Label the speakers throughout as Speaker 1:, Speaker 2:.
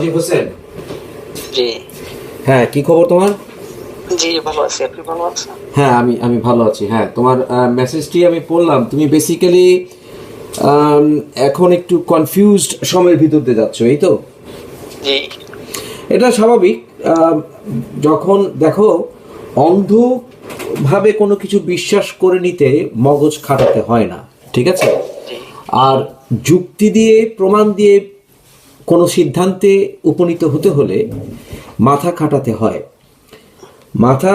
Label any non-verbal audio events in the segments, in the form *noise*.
Speaker 1: রাজীব হোসেন?
Speaker 2: জি।
Speaker 1: হ্যাঁ কি খবর তোমার?
Speaker 2: জি ভালো আছি। আপনি ভালো আছেন?
Speaker 1: হ্যাঁ আমি আমি ভালো আছি হ্যাঁ। তোমার মেসেজটি আমি পড়লাম। তুমি বেসিক্যালি এখন একটু কনফিউজড সময়ের ভিতর দিয়ে যাচ্ছ এই তো?
Speaker 2: জি।
Speaker 1: এটা স্বাভাবিক যখন দেখো অন্ধভাবে কোনো কিছু বিশ্বাস করে নিতে মগজ খাটাতে হয় না ঠিক আছে? আর যুক্তি দিয়ে প্রমাণ দিয়ে কোনো সিদ্ধান্তে উপনীত হতে হলে মাথা খাটাতে হয়। মাথা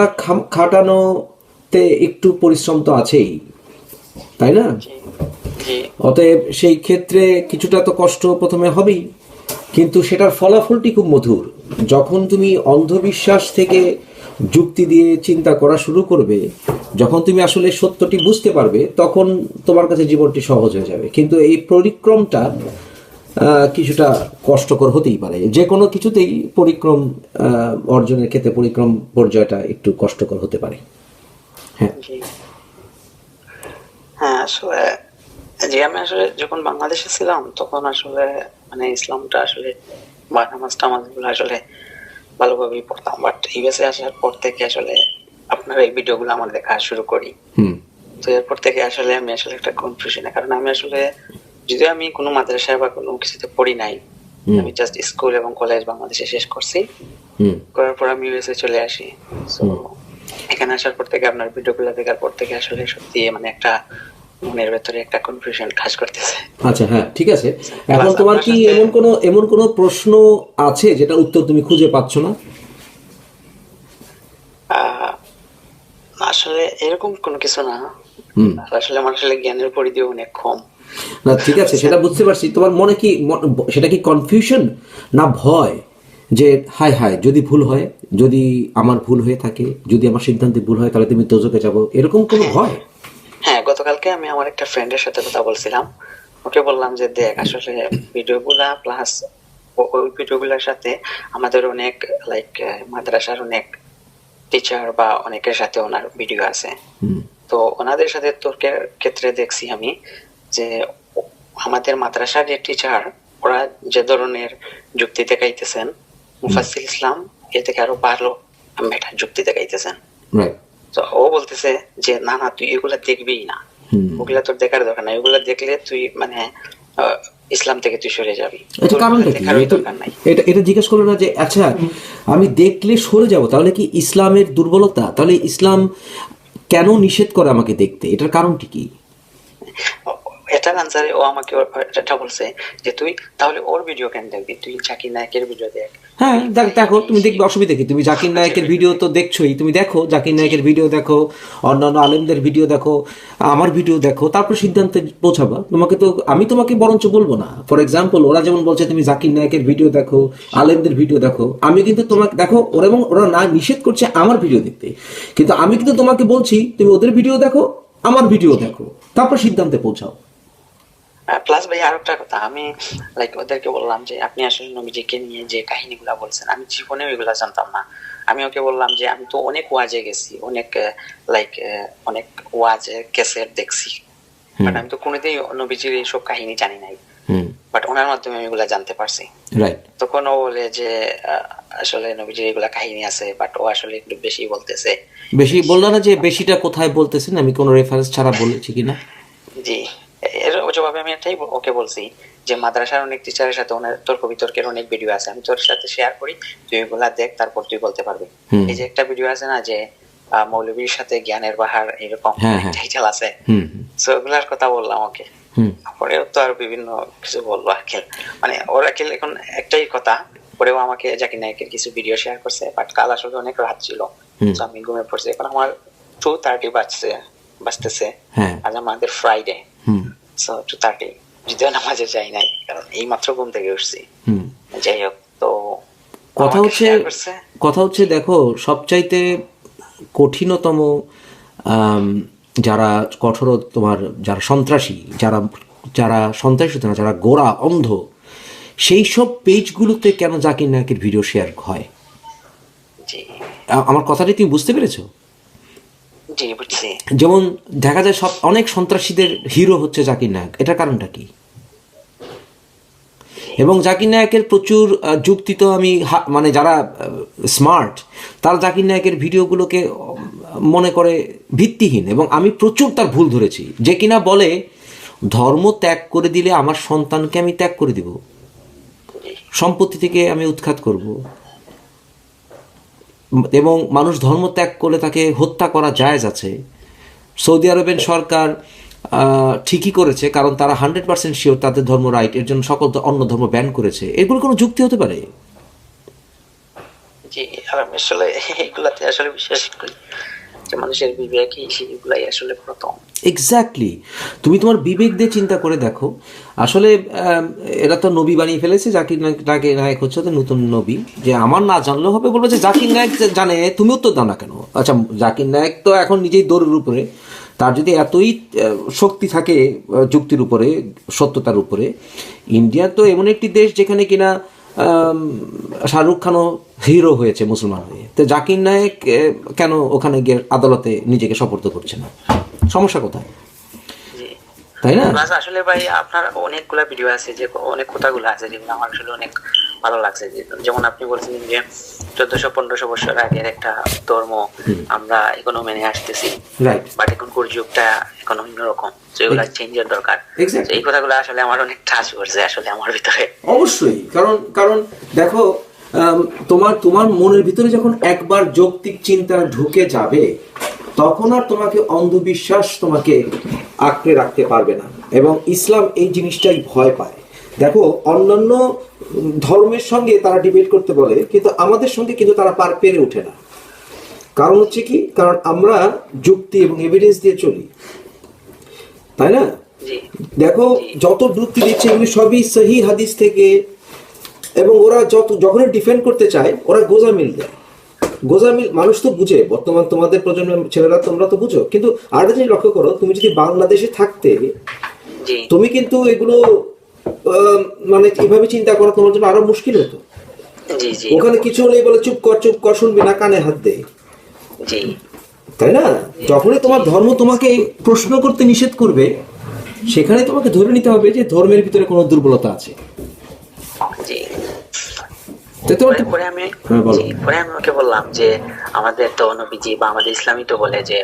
Speaker 1: খাটানোতে একটু পরিশ্রম তো আছেই, তাই না? অতএব সেই ক্ষেত্রে কিছুটা তো কষ্ট প্রথমে হবেই, কিন্তু সেটার ফলাফলটি খুব মধুর। যখন তুমি অন্ধবিশ্বাস থেকে যুক্তি দিয়ে চিন্তা করা শুরু করবে, যখন তুমি আসলে সত্যটি বুঝতে পারবে, তখন তোমার কাছে জীবনটি সহজ হয়ে যাবে। কিন্তু এই পরিক্রমটা কিছুটা কষ্টকর হতেই পারে। যে কোনো কিছুতেই পরিক্রম অর্জনের ক্ষেত্রে পরিক্রম পর্যায়টা একটু কষ্টকর হতে পারে। হ্যাঁ।
Speaker 2: হ্যাঁ আসলে জি আমি আসলে যখন বাংলাদেশে ছিলাম তখন আসলে মানে ইসলামটা আসলে বা নামাজ টামাজগুলো আসলে ভালোভাবেই পড়তাম। বাট ইউএসএ আসার পর থেকে আসলে আপনার এই ভিডিওগুলো আমার দেখা শুরু করি।
Speaker 1: হুম।
Speaker 2: তো এরপর থেকে আসলে আমি আসলে একটা কনফিউশনে কারণ আমি আসলে যদিও আমি কোনো মাদ্রাসায় বা কোনো কিছুতে পড়ি নাই আমি জাস্ট স্কুল এবং কলেজ বাংলাদেশে শেষ করছি। করার পর আমি ইউএসএ চলে আসি। এখানে আসার পর থেকে আপনার ভিডিওগুলো দেখার পর থেকে আসলে সত্যি মানে একটা মনের ভেতরে একটা কনফিউশন কাজ করতেছে।
Speaker 1: আচ্ছা হ্যাঁ ঠিক আছে। এখন তোমার কি এমন কোনো এমন কোনো প্রশ্ন আছে যেটা উত্তর তুমি খুঁজে পাচ্ছ না?
Speaker 2: আসলে এরকম কোনো কিছু না। আসলে আমার আসলে জ্ঞানের পরিধি অনেক কম।
Speaker 1: না ঠিক আছে সেটা বুঝতে পারছি। তোমার মনে কি সেটা কি কনফিউশন না ভয় যে হায় হায় যদি ভুল হয় যদি আমার ভুল হয়ে থাকে যদি আমার সিদ্ধান্তে ভুল হয় তাহলে তুমি তোজকে যাব? এরকম কোনো ভয়?
Speaker 2: হ্যাঁ গতকালকে আমি আমার একটা ফ্রেন্ডের সাথে কথা বলছিলাম। ওকে বললাম যে দেখ আসলে ভিডিওগুলা প্লাস ওই ভিডিওগুলোর সাথে আমাদের অনেক লাইক মাদ্রাসার অনেক টিচার বা অনেকের সাথে ওনার ভিডিও আছে। তো ওনাদের সাথে তর্কের ক্ষেত্রে দেখছি আমি যে আমাদের মাদ্রাসার যে টিচার ওরা যে ধরনের যুক্তি দেখাইতেছেন মুফাসিল ইসলাম এ থেকে আরও ভালো একটা যুক্তি দেখাইতেছেন। তো ও বলতেছে যে না না তুই এগুলা দেখবিই না। ওগুলা তোর দেখার দরকার নাই। ওগুলা দেখলে তুই মানে ইসলাম থেকে তুই সরে যাবি।
Speaker 1: এটা
Speaker 2: তোর
Speaker 1: কারণটা
Speaker 2: ওগুলা
Speaker 1: কি?
Speaker 2: দেখারই
Speaker 1: এটা এটা জিজ্ঞেস করল না যে আচ্ছা আমি দেখলে সরে যাব তাহলে কি ইসলামের দুর্বলতা? তাহলে ইসলাম কেন নিষেধ করে আমাকে দেখতে? এটার কারণটি কি?
Speaker 2: এটার আনসারে ও আমাকে এটা বলছে যে তুই তাহলে ওর ভিডিও কেন দেখবি? তুই জাকির নায়কের ভিডিও দেখ।
Speaker 1: হ্যাঁ দেখ দেখো তুমি দেখবে অসুবিধা কি? তুমি জাকির নায়কের ভিডিও তো দেখছোই। তুমি দেখো জাকির নায়কের ভিডিও দেখো অন্যান্য আলেমদের ভিডিও দেখো আমার ভিডিও দেখো তারপর সিদ্ধান্তে পৌঁছাবা। তোমাকে তো আমি তোমাকে বরঞ্চ বলব না। ফর এক্সাম্পল ওরা যেমন বলছে তুমি জাকির নায়কের ভিডিও দেখো আলেমদের ভিডিও দেখো আমি কিন্তু তোমাকে দেখো ওরা এবং ওরা না নিষেধ করছে আমার ভিডিও দেখতে। কিন্তু আমি কিন্তু তোমাকে বলছি তুমি ওদের ভিডিও দেখো আমার ভিডিও দেখো। তারপর সিদ্ধান্তে পৌঁছাও।
Speaker 2: প্লাস ভাই আর একটা কথা আমি লাইক ওদেরকে বললাম যে আপনি আসলে নবীজিকে নিয়ে যে কাহিনীগুলা বলছেন আমি জীবনে ওইগুলা জানতাম না। আমি ওকে বললাম যে আমি তো অনেক ওয়াজে গেছি অনেক লাইক অনেক ওয়াজে ক্যাসেট দেখছি। বাট আমি তো কোনোদিন নবীজির এইসব কাহিনী জানি নাই। বাট ওনার মাধ্যমে আমি এগুলা জানতে পারছি। তখন ও বলে যে আসলে নবীজির এগুলা কাহিনী আছে বাট ও আসলে একটু বেশি বলতেছে।
Speaker 1: বেশি বলল না যে বেশিটা কোথায় বলতেছেন? আমি কোনো রেফারেন্স ছাড়া বলেছি কিনা?
Speaker 2: জি। এর জবাবে আমি এটাই ওকে বলছি যে মাদ্রাসার অনেক টিচারের সাথে ওনার তর্ক বিতর্কের অনেক ভিডিও আছে। আমি তোর সাথে শেয়ার করি তুই এগুলা দেখ তারপর তুই বলতে পারবি। এই যে একটা ভিডিও আছে না যে মৌলবীর সাথে জ্ঞানের বাহার এরকম
Speaker 1: হ্যাঁ, হ্যাঁ।
Speaker 2: টাইটেল আছে। তো ওগুলার কথা বললাম ওকে। পরেও তো আর বিভিন্ন কিছু বলব আকিল মানে ওর আকিল এখন একটাই কথা পরেও আমাকে জাকির নায়কের কিছু ভিডিও শেয়ার করছে বাট কাল আসলে অনেক রাত ছিল। তো আমি ঘুমিয়ে পড়ছি। এখন আমার টু থার্টি বাজছে বাজতেছে।
Speaker 1: হ্যাঁ।
Speaker 2: আজ আমাদের ফ্রাইডে সো টু থার্টি যদিও নামাজে যাই নাই কারণ এই মাত্র ঘুম থেকে উঠছি।
Speaker 1: হুম।
Speaker 2: যাই হোক তো
Speaker 1: কথা হচ্ছে কথা হচ্ছে দেখো সবচাইতে কঠিনতম যারা কঠোর তোমার যারা সন্ত্রাসী যারা যারা সন্ত্রাসী না যারা গোড়া অন্ধ সেই সব পেজগুলোতে কেন জাকির নায়কের ভিডিও শেয়ার হয়? আমার কথাটি তুমি বুঝতে পেরেছ? যেমন দেখা যায় সব, অনেক সন্ত্রাসীদের হিরো হচ্ছে জাকির নায়ক। এটার কারণটা কি? এবং জাকির নায়কের প্রচুর যুক্তি তো আমি মানে যারা স্মার্ট তারা জাকির নায়কের ভিডিওগুলোকে মনে করে ভিত্তিহীন। এবং আমি প্রচুর তার ভুল ধরেছি। যে কিনা বলে, ধর্ম ত্যাগ করে দিলে আমার সন্তানকে আমি ত্যাগ করে দিব। সম্পত্তি থেকে আমি উৎখাত করব। এবং মানুষ ধর্ম ত্যাগ করলে তাকে হত্যা করা জায়জ আছে। সৌদি আরবের সরকার ঠিকই করেছে, কারণ তারা হান্ড্রেড পার্সেন্ট শিওর তাদের ধর্ম রাইট এর জন্য সকল অন্য ধর্ম ব্যান করেছে। এগুলো কোনো যুক্তি হতে পারে?
Speaker 2: আসলে এগুলাতে আসলে বিশ্বাস করি মানুষের বিবেকই আসলে প্রথম
Speaker 1: এক্স্যাক্টলি তুমি তোমার বিবেক দিয়ে চিন্তা করে দেখো। আসলে এরা তো নবী বানিয়ে ফেলেছে, জাকির নায়ক নায়ক হচ্ছে তো নতুন নবী। যে আমার না জানলেও হবে, বলব যে জাকির নায়ক জানে, তুমি উত্তর দাও না কেন? আচ্ছা জাকির নায়ক তো এখন নিজেই দৌড়ের উপরে। তার যদি এতই শক্তি থাকে যুক্তির উপরে, সত্যতার উপরে, ইন্ডিয়া তো এমন একটি দেশ যেখানে কিনা শাহরুখ খানও হিরো হয়েছে মুসলমান হয়ে। তো জাকির নায়ক কেন ওখানে গিয়ে আদালতে নিজেকে সপর্দ করছে না? সমস্যা কোথায়? তাই না?
Speaker 2: আসলে ভাই আপনার অনেকগুলা ভিডিও আছে যে অনেক কথাগুলো আছে যেগুলো আমার আসলে অনেক ভালো লাগছে। যেমন আপনি বলছিলেন যে চোদ্দশো পনেরোশো বছর আগের একটা ধর্ম আমরা এখনও মেনে আসতেছি। বাট এখনকার যুগটা এখন অন্যরকম এগুলা চেঞ্জের দরকার। এই কথাগুলো আসলে আমার অনেক টাচ করছে আসলে আমার ভিতরে।
Speaker 1: অবশ্যই কারণ কারণ দেখো তোমার তোমার মনের ভিতরে যখন একবার যৌক্তিক চিন্তা ঢুকে যাবে তখন আর তোমাকে অন্ধবিশ্বাস তোমাকে আঁকড়ে রাখতে পারবে না। এবং ইসলাম এই জিনিসটাই ভয় পায়। দেখো অন্যান্য ধর্মের সঙ্গে তারা ডিবেট করতে বলে কিন্তু আমাদের সঙ্গে কিন্তু তারা পার পেরে ওঠে না। কারণ হচ্ছে কি? কারণ আমরা যুক্তি এবং এভিডেন্স দিয়ে চলি। তাই না? দেখো যত যুক্তি দিচ্ছে এগুলি সবই সহি হাদিস থেকে এবং ওরা যত যখনই ডিফেন্ড করতে চায় ওরা গোজামিল দেয়। গোজামিল মানুষ তো বুঝে বর্তমান তোমাদের প্রজন্মের ছেলেরা তোমরা তো বুঝো। কিন্তু আরেকটা জিনিস লক্ষ্য করো তুমি যদি বাংলাদেশে থাকতে তুমি কিন্তু এগুলো মানে কীভাবে চিন্তা করো তোমার জন্য আরও মুশকিল হতো। ওখানে কিছু হলেই বলে চুপ কর চুপ কর শুনবি না কানে হাত দে। তাই না? যখনই তোমার ধর্ম তোমাকে প্রশ্ন করতে নিষেধ করবে সেখানে তোমাকে ধরে নিতে হবে যে ধর্মের ভিতরে কোনো দুর্বলতা আছে।
Speaker 2: পরে- পরে আমি
Speaker 1: হ্যাঁ,
Speaker 2: পরে আমি ওকে বললাম যে আমাদের তো নবীজি বা আমাদের ইসলামই তো বলে যে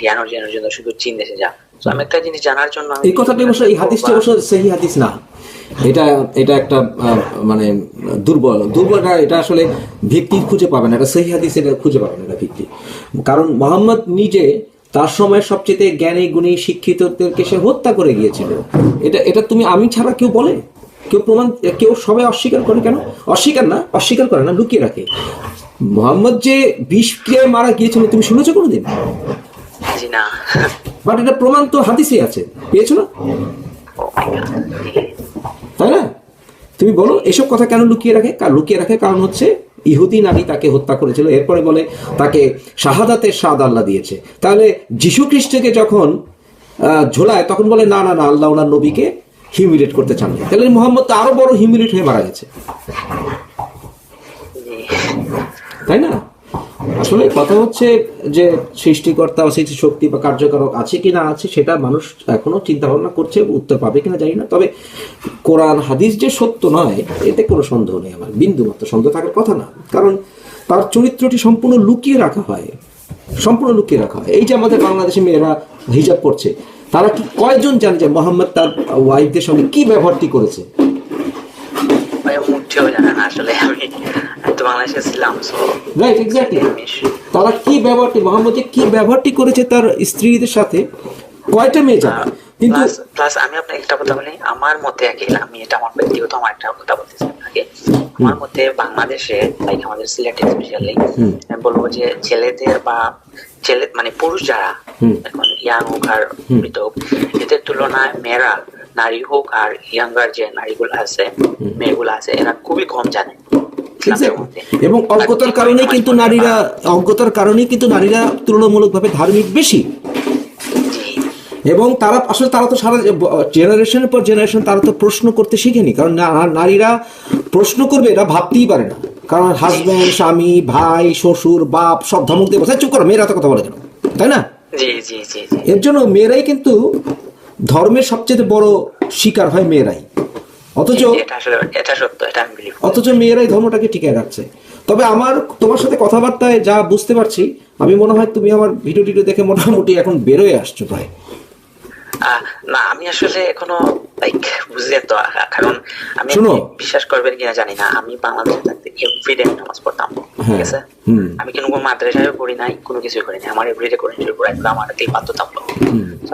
Speaker 2: জ্ঞান অর্জনের জন্য শুধু চীন দেশে যা। তো আমি একটা জিনিস জানার জন্য
Speaker 1: এই কথাটি অবশ্য এই হাদিসটি অবশ্য সেই হাদিস না। এটা এটা একটা মানে দুর্বল। দুর্বল এটা- আসলে ভিত্তি খুঁজে পাবে না। এটা সেই হাদিস এটা খুঁজে পাবে না এটা ভিত্তি। কারণ মোহাম্মদ নিজে তার সময় সবচেয়ে জ্ঞানী গুণী শিক্ষিতদেরকে সে হত্যা করে গিয়েছিল। এটা এটা তুমি আমি ছাড়া কেউ বলে? কেউ প্রমাণ কেউ সবাই অস্বীকার করে কেন? অস্বীকার না অস্বীকার করে না লুকিয়ে রাখে। মোহাম্মদ যে বিষ ক্রিয়ায় মারা গিয়েছিল তুমি শুনেছো কোনোদিন? বাট এটা প্রমাণ তো হাদিসে আছে। পেয়েছ না?
Speaker 2: গড
Speaker 1: তাই না? তুমি বলো এসব কথা কেন লুকিয়ে রাখে? কার লুকিয়ে রাখে কারণ হচ্ছে ইহুদি নারী তাকে হত্যা করেছিল। এরপরে বলে তাকে শাহাদাতের স্বাদ আল্লাহ দিয়েছে। তাহলে যিশু খ্রিস্টকে যখন ঝোলায় তখন বলে না না না আল্লাহ ওনার নবীকে হিউমিলেট করতে চান না। তাহলে মোহাম্মদ তো আরও বড় হিউমিলেট হয়ে মারা গেছে। তাই না? আসলে কথা হচ্ছে যে সৃষ্টিকর্তা সৃষ্টি শক্তি বা কার্যকারক আছে কি না আছে, সেটা মানুষ এখনও চিন্তা ভাবনা করছে, উত্তর পাবে কিনা জানি না। তবে কোরআন, হাদিস যে সত্য নয়, এতে কোনো সন্দেহ নেই আমার। বিন্দু মাত্র সন্দেহ থাকার কথা না। কারণ তার চরিত্রটি সম্পূর্ণ লুকিয়ে রাখা হয়। সম্পূর্ণ লুকিয়ে রাখা হয়। এই যে আমাদের বাংলাদেশে মেয়েরা হিজাব করছে তারা কি কয়জন জানে যে মোহাম্মদ তার ওয়াইফদের সঙ্গে কি ব্যবহারটি করেছে? রাইট এক্স্যাক্টলি তারা কি ব্যবহারটি মোহাম্মদ যে কি ব্যবহারটি করেছে তার স্ত্রীদের সাথে? কয়টা মেয়ে জানে? কিন্তু
Speaker 2: প্লাস আমি আপনাকে একটা কথা বলি আমার মতে আগে আমি এটা আমার ব্যক্তিগত আমার একটা কথা বলতেছি আপনাকে। আমার মতে বাংলাদেশে লাইক আমাদের সিলেটে স্পেশালি বলব যে ছেলেদের বা ছেলে মানে পুরুষ যারা এখন ইয়াং হোক আর মৃত হোক এদের তুলনায় মেয়েরা নারী হোক আর ইয়াঙ্গার যে নারীগুলো আছে মেয়েগুলো আছে এরা খুবই কম জানে।
Speaker 1: এবং অজ্ঞতার কারণেই কিন্তু নারীরা অজ্ঞতার কারণেই কিন্তু নারীরা তুলনামূলকভাবে ধার্মিক বেশি। এবং তারা আসলে তারা তো সারা জেনারেশনের পর জেনারেশন তারা তো প্রশ্ন করতে শিখেনি। কারণ নারীরা প্রশ্ন করবে এরা ভাবতেই পারে না। কারণ হাজব্যান্ড স্বামী ভাই শ্বশুর বাপ সব ধমক দিয়ে বসে চুপ করো মেয়েরা তো কথা বলে কেন? তাই না? এর জন্য মেয়েরাই কিন্তু ধর্মের সবচেয়ে বড় শিকার হয় মেয়েরাই। অথচ অথচ মেয়েরাই ধর্মটাকে টিকায় রাখছে। তবে আমার তোমার সাথে কথাবার্তায় যা বুঝতে পারছি আমি মনে হয় তুমি আমার ভিডিও টিডিও দেখে মোটামুটি এখন বেরোয় আসছো প্রায়।
Speaker 2: না আমি আসলে এখনও লাইক বুঝলেন তো কারণ আমি বিশ্বাস করবেন কিনা জানি না। আমি বাংলাদেশে থাকতে এভরিডে নামাজ পড়তাম ঠিক
Speaker 1: হ্যাঁ,
Speaker 2: আছে? আমি কোনো কোনো মাদ্রাসায় পড়ি নাই কোনো কিছুই করি নাই। আমার এভরিডে কোরআন শরীফ পড়া এগুলো আমার হাতেই বাধ্যতামূলক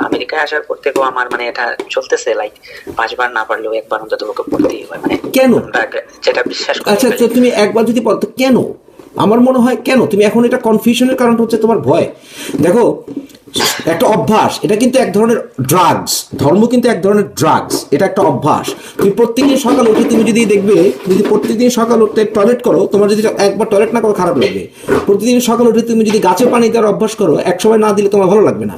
Speaker 2: আমেরিকায় আসার পর থেকেও আমার মানে এটা চলতেছে লাইক পাঁচবার না পারলেও একবার অন্তত পড়তেই হয়। মানে
Speaker 1: কেন?
Speaker 2: যেটা বিশ্বাস করি
Speaker 1: আচ্ছা তুমি একবার যদি পড়ো তো কেন? আমার মনে হয়, কেন? তুমি এখন এটা কনফিউশনের কারণ হচ্ছে তোমার ভয়। দেখো, একটা অভ্যাস, এটা কিন্তু এক ধরনের ড্রাগস ধর্ম কিন্তু এক ধরনের ড্রাগস এটা একটা অভ্যাস। তুমি প্রত্যেকদিন সকাল উঠে তুমি যদি দেখবে যদি প্রত্যেকদিন সকাল উঠতে টয়লেট করো, তোমার যদি একবার টয়লেট না করো, খারাপ লাগবে। প্রতিদিন সকাল উঠে তুমি যদি গাছে পানি দেওয়ার অভ্যাস করো, এক সময় না দিলে তোমার ভালো লাগবে না।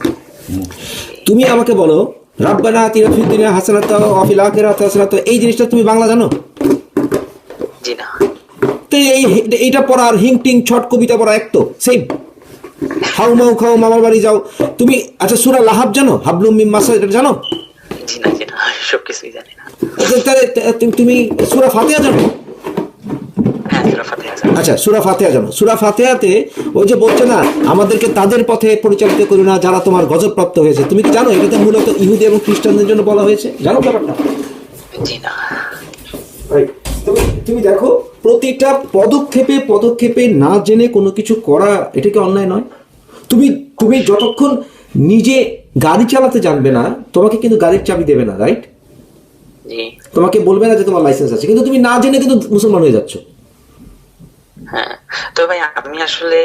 Speaker 1: তুমি আমাকে বলো, রাব্বানা আতিনা ফিদ দুনিয়া হাসানাত ওয়া ফিল হাসানাত, এই জিনিসটা তুমি বাংলা জানো?
Speaker 2: জি না।
Speaker 1: তো এই এইটা পড়া আর হিং টিং ছট কবিতা পড়া এক তো সেম হাউ মাউ খাও মামার বাড়ি যাও। তুমি আচ্ছা সুরা লাহাব জানো? হাবলুম মিম মাসা এটা জানো? তাহলে তুমি- সুরা ফাতিহা জানো?
Speaker 2: হ্যাঁ।
Speaker 1: আচ্ছা সুরা ফাতিহা জানো। সুরা ফাতিহাতে ওই যে বলছে না আমাদেরকে তাদের পথে পরিচালিত করো না যারা তোমার গজব প্রাপ্ত হয়েছে। তুমি কি জানো? এটাতে মূলত ইহুদি এবং খ্রিস্টানদের জন্য বলা হয়েছে। জানো ব্যাপারটা? তুমি তুমি দেখো প্রতিটা পদক্ষেপে পদক্ষেপে না জেনে কোনো কিছু করা এটা কি অন্যায় নয়। তুমি তুমি যতক্ষণ নিজে গাড়ি চালাতে জানবে না তোমাকে কিন্তু গাড়ির চাবি দেবে না রাইট তোমাকে বলবে না যে তোমার লাইসেন্স আছে কিন্তু তুমি না জেনে কিন্তু মুসলমান হয়ে যাচ্ছ।
Speaker 2: হ্যাঁ তো ভাই আমি আসলে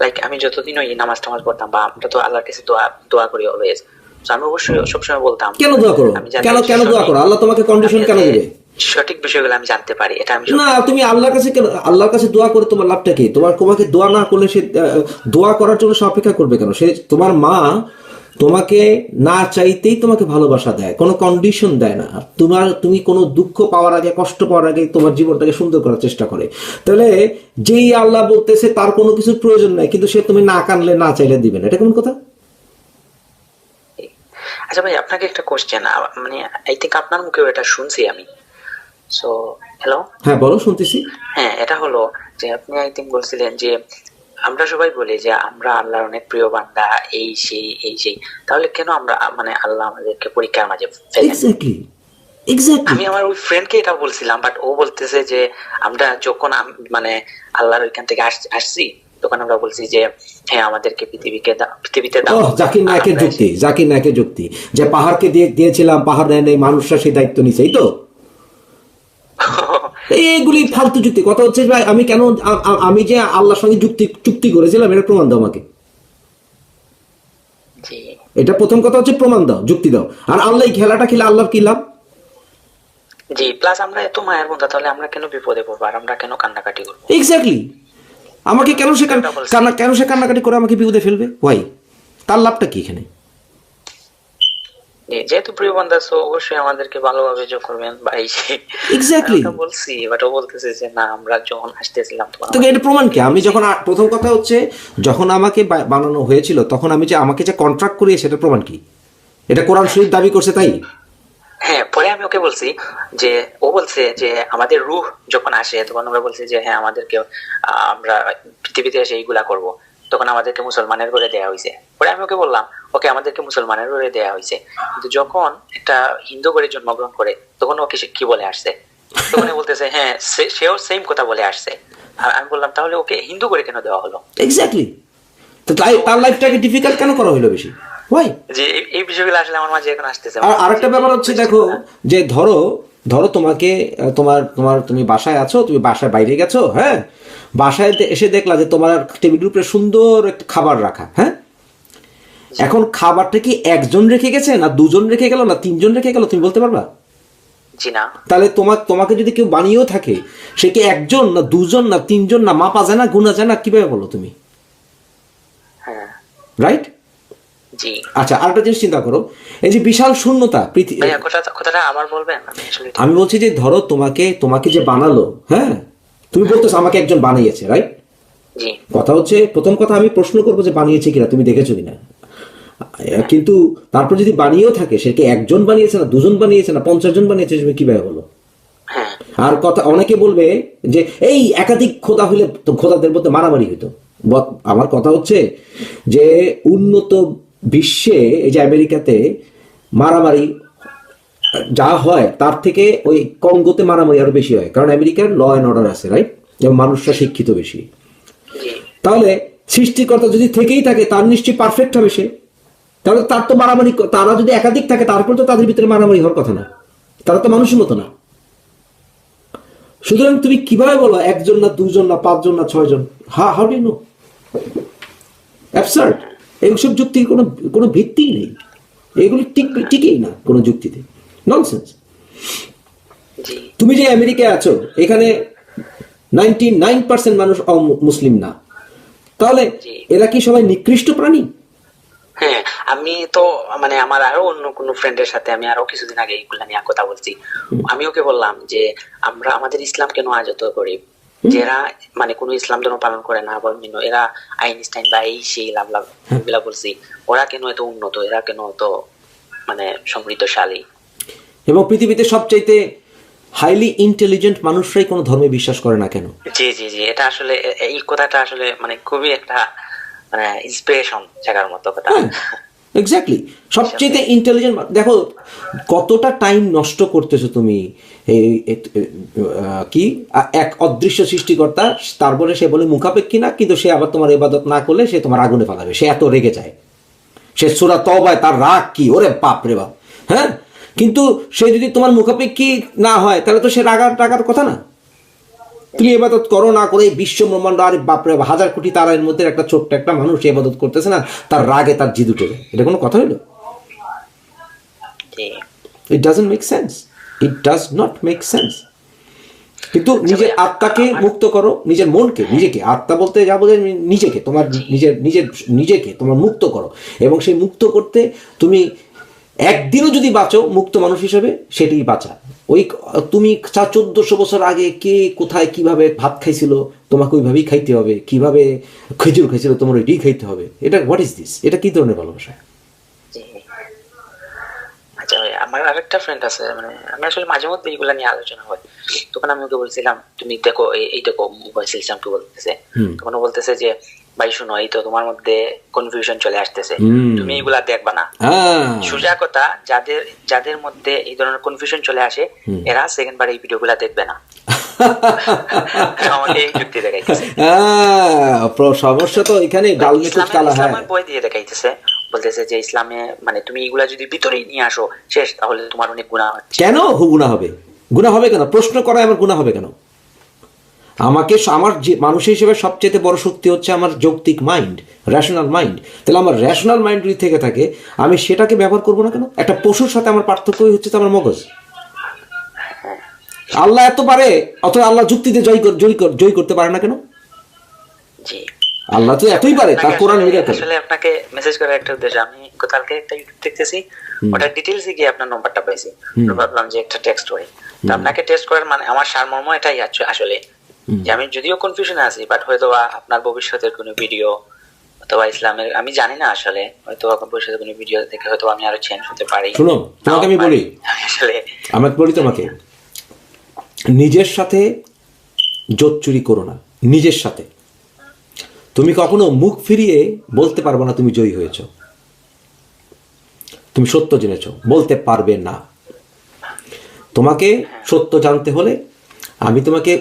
Speaker 2: লাইক আমি যতদিন ওই নামাজ টামাজ পড়তাম বা আমরা তো আল্লাহর কাছে দোয়া দোয়া করি অলওয়েজ আমি অবশ্যই সবসময় বলতাম
Speaker 1: কেন দোয়া করো? কেন কেন দোয়া করো? আল্লাহ তোমাকে কন্ডিশন কেন দেবে?
Speaker 2: সঠিক বিষয়গুলো আমি জানতে পারি এটা আমি
Speaker 1: না তুমি আল্লাহর কাছে কেন আল্লাহর কাছে দোয়া করে তোমার লাভটা কি? তোমার তোমাকে দোয়া না করলে সে দোয়া করার জন্য সে অপেক্ষা করবে কেন? সে তোমার মা তোমাকে না চাইতেই তোমাকে ভালোবাসা দেয় কোনো কন্ডিশন দেয় না। তোমার তুমি কোনো দুঃখ পাওয়ার আগে কষ্ট পাওয়ার আগে তোমার জীবনটাকে সুন্দর করার চেষ্টা করে। তাহলে যেই আল্লাহ বলতেছে তার কোনো কিছুর প্রয়োজন নাই কিন্তু সে তুমি না কানলে না চাইলে দিবে না। এটা কেমন কথা?
Speaker 2: আচ্ছা ভাই আপনাকে একটা কোশ্চেন মানে আই থিঙ্ক আপনার মুখেও এটা শুনছি আমি। সো হ্যালো
Speaker 1: হ্যাঁ বলো শুনতেছি।
Speaker 2: হ্যাঁ এটা হলো যে আপনি থিঙ্ক বলছিলেন যে আমরা সবাই বলি যে আমরা আল্লাহর অনেক প্রিয় বান্দা এই সেই এই সেই। তাহলে কেন আমরা মানে আল্লাহ আমাদেরকে পরীক্ষার মাঝে
Speaker 1: এক্স্যাক্টলি এক্স্যাক্টলি
Speaker 2: আমি আমার ওই ফ্রেন্ডকে এটা বলছিলাম বাট ও বলতেছে যে আমরা যখন মানে আল্লাহর ওইখান থেকে আসছি তখন আমরা বলছি যে হ্যাঁ আমাদেরকে পৃথিবীকে পৃথিবীতে দাও।
Speaker 1: জাকির নায়কের যুক্তি জাকির নায়কের যুক্তি। যে পাহাড়কে দিয়ে দিয়েছিলাম পাহাড় নেয় নেই মানুষরা সেই দায়িত্ব নিছে এই তো? এইগুলি ফালতু যুক্তি। কথা হচ্ছে ভাই আমি কেন আমি যে আল্লাহর সঙ্গে যুক্তি চুক্তি করেছিলাম এটা প্রমাণ দাও আমাকে। এটা প্রথম কথা হচ্ছে প্রমাণ দাও যুক্তি দাও। আর আল্লাহ এই খেলাটা খেলে আল্লাহর কি লাভ?
Speaker 2: জি প্লাস আমরা এত মায়ের বন্ধা তাহলে আমরা কেন বিপদে পড়ব? আর আমরা কেন কান্নাকাটি করব?
Speaker 1: এক্স্যাক্টলি আমাকে কেন সে কান- কান্না কেন সে কান্নাকাটি করে আমাকে বিপদে ফেলবে? ওয়াই তার লাভটা কি এখানে?
Speaker 2: যেহেতু প্রিয় সো অবশ্যই আমাদেরকে ভালোভাবে যোগ করবেন
Speaker 1: Exactly.
Speaker 2: আমি বলছি বাট ও বলতেছে যে না আমরা যখন আসতেছিলাম
Speaker 1: তো এটা প্রমাণ কি? আমি যখন প্রথম কথা হচ্ছে যখন আমাকে বানানো হয়েছিল তখন আমি যে আমাকে যে কন্ট্রাক্ট করিয়ে সেটা প্রমাণ কি? এটা কোরআন শরীফ দাবি করছে তাই?
Speaker 2: হ্যাঁ পরে আমি ওকে বলছি যে ও বলছে যে আমাদের রুহ যখন আসে তখন আমরা বলছি যে হ্যাঁ আমাদেরকে আমরা পৃথিবীতে এসে এইগুলা করব। তখন আমাদেরকে মুসলমানের করে দেয়া হয়েছে পরে আমি ওকে বললাম ওকে আমাদেরকে মুসলমানের করে দেয়া হয়েছে। কিন্তু যখন একটা হিন্দু করে জন্মগ্রহণ করে তখন ওকে সে কি বলে আসছে? তখন বলতেছে হ্যাঁ সেও সেম কথা বলে আসছে। আর আমি বললাম তাহলে ওকে হিন্দু করে কেন দেওয়া হলো?
Speaker 1: এক্স্যাক্টলি তো তাই তার লাইফটাকে ডিফিকাল্ট কেন করা হলো বেশি? ওয়াই
Speaker 2: যে এই- বিষয়গুলো আসলে আমার মাঝে এখন আসতেছে।
Speaker 1: আর আরেকটা ব্যাপার হচ্ছে দেখো যে ধরো ধরো তোমাকে তোমার তোমার তুমি বাসায় আছো তুমি বাসায় বাইরে গেছো হ্যাঁ? বাসায় এসে দেখলা যে তোমার টেবিলের উপরে সুন্দর একটা খাবার রাখা হ্যাঁ? এখন খাবারটা কি একজন রেখে গেছে না দুজন রেখে গেল না তিনজন রেখে গেল? তুমি বলতে পারবা? তাহলে তোমার তোমাকে যদি কেউ বানিয়েও থাকে সে কি একজন না দুজন না তিনজন না মাপা যায় না গুণা যায় না কীভাবে বলো তুমি?
Speaker 2: হ্যাঁ।
Speaker 1: রাইট
Speaker 2: জি।
Speaker 1: আচ্ছা আরেকটা জিনিস চিন্তা করো। এই যে বিশাল শূন্যতা
Speaker 2: বলবেন? আমি
Speaker 1: বলছি যে ধরো তোমাকে তোমাকে যে বানালো হ্যাঁ? তুমি বলতেছো আমাকে একজন বানিয়েছে রাইট কথা হচ্ছে প্রথম কথা আমি প্রশ্ন করব যে বানিয়েছে কিনা তুমি দেখেছ কিনা? কিন্তু তারপর যদি বানিয়েও থাকে সে কি একজন বানিয়েছে না দুজন বানিয়েছে না পঞ্চাশ জন বানিয়েছে তুমি কীভাবে বলো আর কথা অনেকে বলবে যে এই একাধিক খোদা হলে তো খোদাদের মধ্যে মারামারি হইতো। আমার কথা হচ্ছে যে উন্নত বিশ্বে এই যে আমেরিকাতে মারামারি যা হয় তার থেকে ওই কঙ্গোতে মারামারি আরও বেশি হয়। কারণ আমেরিকার ল অ্যান্ড অর্ডার আছে রাইট এবং মানুষরা শিক্ষিত বেশি। তাহলে সৃষ্টিকর্তা যদি থেকেই থাকে তার নিশ্চয়ই পারফেক্ট হবে সে। তাহলে তার তো মারামারি তারা যদি একাধিক থাকে তারপর তো তাদের ভিতরে মারামারি হওয়ার কথা না। তারা তো মানুষের মতো না। সুতরাং তুমি কীভাবে বলো একজন না দুজন না পাঁচজন না ছয়জন? হা হাউ ডু নো অ্যাবসার্ড এইসব যুক্তির কোনো কোনো ভিত্তিই নেই। এগুলো ঠিক ঠিকই না কোনো যুক্তিতে। ননসেন্স তুমি যে আমেরিকায় আছো এখানে নাইনটি নাইন পার্সেন্ট মানুষ মুসলিম না। তাহলে এরা কি সবাই নিকৃষ্ট প্রাণী?
Speaker 2: হ্যাঁ আমি তো মানে আমার আরও অন্য কোনো ফ্রেন্ডের সাথে আমি আরও কিছুদিন আগে এইগুলা নিয়ে কথা বলছি। আমি ওকে বললাম যে আমরা আমাদের ইসলাম কেন আজত করি। যারা মানে কোনো ইসলাম ধর্ম পালন করে না বা এরা আইনস্টাইন বা এই সেই লাভ লাভ এগুলা বলছি। ওরা কেন এত উন্নত? এরা কেন এত মানে সমৃদ্ধশালী?
Speaker 1: এবং পৃথিবীতে সবচাইতে হাইলি ইন্টেলিজেন্ট মানুষরাই কোনো ধর্মে বিশ্বাস করে না কেন?
Speaker 2: জি জি জি এটা আসলে এই কথাটা আসলে মানে খুবই একটা মানে ইন্সপিরেশন জায়গার মতো কথা।
Speaker 1: এক্স্যাক্টলি সবচেয়ে ইন্টেলিজেন্ট দেখো কতটা টাইম নষ্ট করতেছো তুমি? কি? এক অদৃশ্য সৃষ্টিকর্তা তারপরে সে বলে মুখাপেক্ষী না কিন্তু সে আবার তোমার ইবাদত না করলে সে তোমার আগুনে ফালাবে সে এত রেগে যায়। সে সুরা তবায় তার রাগ কি? ওরে বাপ রে বাপ। হ্যাঁ? কিন্তু সে যদি তোমার মুখাপেক্ষী না হয় তাহলে তো সে রাগার টাকার কথা না। তুমি এবাদত করো না করে বিশ্ব ব্রহ্মাণ্ড আরে বাপরে হাজার কোটি তারার মধ্যে একটা ছোট্ট একটা মানুষ এবাদত করতেছে না তার রাগে তার জিদ উঠে যায়। এটা কোনো কথা হইল? It doesn't make sense it does not make sense কিন্তু নিজের আত্মাকে মুক্ত করো নিজের মনকে নিজেকে। আত্মা বলতে যা বোঝায় নিজেকে তোমার নিজের নিজের নিজেকে তোমার মুক্ত করো। এবং সেই মুক্ত করতে তুমি একদিনও যদি বাঁচো মুক্ত মানুষ হিসেবে সেটাই বাঁচা। ওই তুমি চার চোদ্দশো বছর আগে কে কোথায় কীভাবে ভাত খাইছিল তোমাকে ওইভাবেই খাইতে হবে। কীভাবে খেজুর খাইছিল তোমার ওইটাই খাইতে হবে। এটা হোয়াট ইজ দিস এটা কি ধরনের ভালোবাসা?
Speaker 2: আচ্ছা আমার আরেকটা ফ্রেন্ড আছে মানে আমি আসলে মাঝে মধ্যে এইগুলা নিয়ে আলোচনা হয়। তখন আমি ওকে বলছিলাম তুমি দেখো এই দেখো মোবাইল সিস্টেমকে বলতেছে। তখন বলতেছে যে ভাই শুনো এই তো তোমার মধ্যে কনফিউশন চলে আসতেছে। তুমি দেখবা না।
Speaker 1: হ্যাঁ।
Speaker 2: সোজা কথা যাদের যাদের মধ্যে এই ধরনের কনফিউশন চলে আসে এরা সেকেন্ড বার এই ভিডিওগুলা দেখবে না। *laughs*
Speaker 1: হ্যাঁ, সমস্যা তো এখানে হ্যাঁ।
Speaker 2: বই দিয়ে দেখাইতেছে। বলতেছে যে ইসলামে মানে তুমি এগুলা যদি ভিতরে নিয়ে আসো শেষ তাহলে তোমার অনেক গুণা
Speaker 1: কেন গুণা হবে? গুণা হবে কেন? প্রশ্ন করা আমার গুণা হবে কেন? আমাকে আমার যে মানুষ হিসেবে সবচেয়ে বড় শক্তি হচ্ছে আমার যৌক্তিক মাইন্ড রেশনাল মাইন্ড তাহলে আমার রেশনাল মাইন্ড যদি থেকে থাকে আমি সেটাকে ব্যবহার করব না কেন? একটা পশুর সাথে আমার পার্থক্যই হচ্ছে তো আমার মগজ। আল্লাহ এত পারে অথচ আল্লাহ যুক্তিতে জয় কর- জয় কর- জয় করতে পারে না কেন?
Speaker 2: জি।
Speaker 1: আল্লাহ তো এতই পারে তার কোরআন
Speaker 2: আসলে-
Speaker 1: মিরাকেল
Speaker 2: আসলে আপনাকে মেসেজ করার একটা উদ্দেশ্য আমি কালকে একটা ইউটিউব দেখতেছি ওটা ডিটেলসে গিয়ে আপনার নম্বরটা পাইছি। ভাবলাম যে একটা টেক্সট করি তো আপনাকে টেক্সট করার মানে আমার সারমর্ম এটাই আছে আসলে। যে আমি যদিও কনফিউশনে আছি বাট হয়তো আপনার ভবিষ্যতের কোনো ভিডিও অথবা ইসলামের আমি জানি না আসলে হয়তো কোনো ভিডিও দেখে হয়তো আমি আরও চেঞ্জ হতে পারি।
Speaker 1: শোনো, তোমাকে আমি বলি। *laughs*
Speaker 2: আসলে
Speaker 1: আমাকে বলি তোমাকে। নিজের সাথে জোট চুরি করো না নিজের সাথে। তুমি কখনো মুখ ফিরিয়ে বলতে পারবে না তুমি জয়ী হয়েছ। তুমি সত্য জেনেছ বলতে পারবে না। তোমাকে সত্য জানতে হলে আমি তোমাকে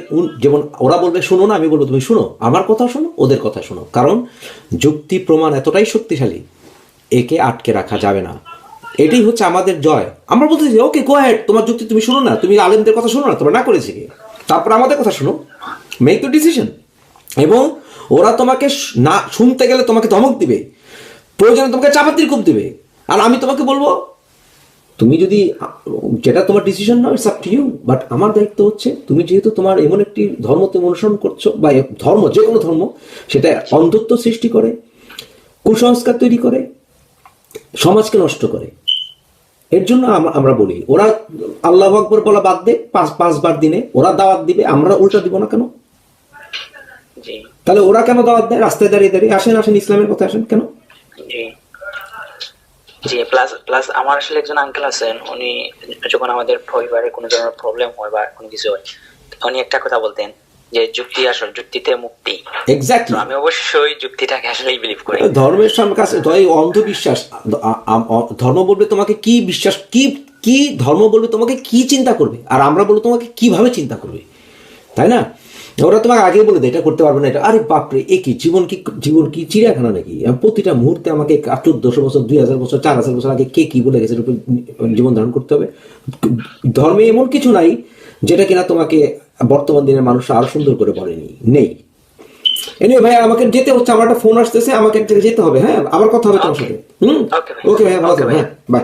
Speaker 1: যেমন ওরা বলবে, শুনো না, আমি বলব, তুমি শুনো, আমার কথা শোনো, ওদের কথা শোনো। কারণ যুক্তি প্রমাণ এতটাই শক্তিশালী, একে আটকে রাখা যাবে না। এটাই হচ্ছে আমাদের জয়। আমরা বলতে চাই ওকে গো হ্যাড তোমার যুক্তি তুমি শোনো না, তুমি আলেমদের কথা শোনো না, তোমরা না করেছি তারপর আমাদের কথা শোনো। মেক দ্য ডিসিশন এবং ওরা তোমাকে না, শুনতে গেলে তোমাকে ধমক দিবে। প্রয়োজনে তোমাকে চাপাতির কূপ দিবে। আর আমি তোমাকে বলব তুমি যদি যেটা তোমার decision now it's up to you but আমার দায়িত্ব হচ্ছে তুমি যেহেতু তোমার এমন একটি ধর্ম তুমি অনুসরণ করছ বা ধর্ম যে কোনো ধর্ম সেটা অন্ধত্ব সৃষ্টি করে কুসংস্কার তৈরি করে সমাজকে নষ্ট করে। এর জন্য আমরা বলি ওরা আল্লাহ আকবর বলা বাদ দে পাঁচ পাঁচবার দিনে ওরা দাওয়াত দিবে আমরা উল্টা দিব না কেন? তাহলে ওরা কেন দাওয়াত দেয়? রাস্তায় দাঁড়িয়ে দাঁড়িয়ে আসেন আসেন ইসলামের কথা আসেন কেন?
Speaker 2: জি প্লাস প্লাস আমার আসলে একজন আঙ্কেল আছেন উনি যখন আমাদের পরিবারে কোনো ধরনের প্রবলেম হয় বা কোনো কিছু হয় উনি একটা কথা বলতেন যে যুক্তি আসল যুক্তিতে মুক্তি।
Speaker 1: এক্স্যাক্টলি
Speaker 2: আমি অবশ্যই যুক্তিটাকে আসলেই বিলিভ করি।
Speaker 1: ধর্মের কাছে এই অন্ধবিশ্বাস ধর্ম বলবে তোমাকে কি বিশ্বাস কি কি ধর্ম বলবে তোমাকে কি চিন্তা করবে? আর আমরা বলব তোমাকে কীভাবে চিন্তা করবে? তাই না? ওরা তোমাকে আগে বলে দেয় এটা করতে পারবে না এটা। আরে বাপরে এ কি? জীবন কি জীবন কি চিড়িয়াখানা নাকি? প্রতিটা মুহূর্তে আমাকে চোদ্দশো বছর দুই হাজার বছর চার হাজার বছর আগে কে কি বলে গেছে উপর জীবন ধারণ করতে হবে। ধর্মে এমন কিছু নাই যেটা কিনা তোমাকে বর্তমান দিনের মানুষ আরও সুন্দর করে বলেনি। নেই। এনিওয়ে ভাই আমাকে যেতে হচ্ছে আমার একটা ফোন আসতেছে আমাকে যেতে হবে হ্যাঁ? আবার কথা হবে তোমার সাথে। হুম। ওকে ভাই। ভালো
Speaker 2: Okay,
Speaker 1: থাকো
Speaker 2: ভাই।
Speaker 1: হ্যাঁ বাই